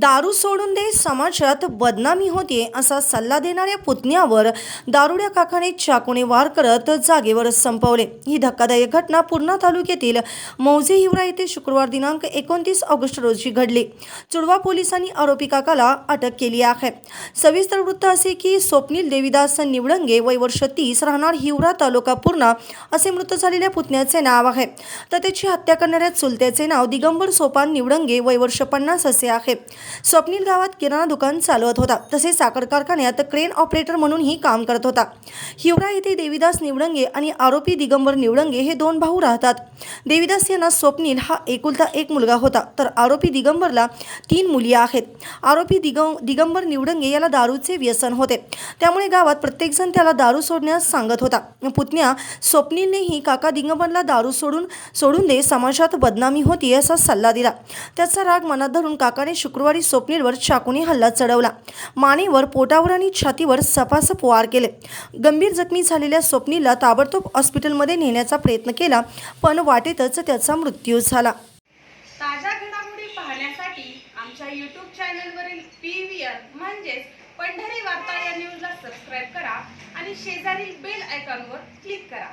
दारू सोडून दे समाजात बदनामी होते असा सल्ला देणाऱ्या पुतण्यावर दारुड्या काकाने चाकूने वार करत जागेवर संपवले. ही धक्कादायक घटना पूर्णा तालुक्यातील मौजे हिवरा येथे शुक्रवार दिनांक एकोणतीस ऑगस्ट रोजी घडली. चुडवा पोलिसांनी आरोपी काकाला अटक केली आहे. सविस्तर वृत्त असे की स्वप्नील देवीदास निवडंगे वय वर्ष तीस राहणार हिवरा तालुका पूर्णा असे मृत झालेल्या पुतण्याचे नाव आहे. तर त्याची हत्या करणाऱ्या चुलत्याचे नाव दिगंबर सोपान निवडंगे वय वर्ष पन्नास असे आहे. स्वप्नील गावात किराणा दुकान चालवत होता. तसेच साखर कारखान्यात क्रेन ऑपरेटर म्हणूनही काम करत होता. हिवरा येथे देवीदास निवडंगे आणि आरोपी दिगंबर निवडंगे हे दोन भाऊ राहतात. देवीदास यांना स्वप्नील हा एकुलता एक मुलगा होता. तर आरोपी दिगंबरला तीन मुली आहेत. आरोपी दिगं दिगंबर निवडंगे याला दारूचे व्यसन होते. त्यामुळे गावात प्रत्येकजण त्याला दारू सोडण्यास सांगत होता. पुतण्या स्वप्नीलनेही काका दिगंबरला दारू सोडून सोडून दे समाजात बदनामी होती असा सल्ला दिला. त्याचा राग मनात धरून काकाने शुक्रवार गुरुवारी स्वप्नीलवर चाकूने हल्ला चढवला. मानेवर पोटावर आणि छातीवर सपासप वार केले. गंभीर जखमी झालेल्या स्वप्नीला ताबडतोब हॉस्पिटलमध्ये नेण्याचा प्रयत्न केला पण वाटेतच त्याचा मृत्यू झाला. ताज्या घडामोडी पाहण्यासाठी आमच्या यूट्यूब चॅनलवरील पी व्ही आर म्हणजेच पंढरी वार्ता या न्यूजला सबस्क्राईब करा आणि शेजारील बेल आयकॉनवर क्लिक करा.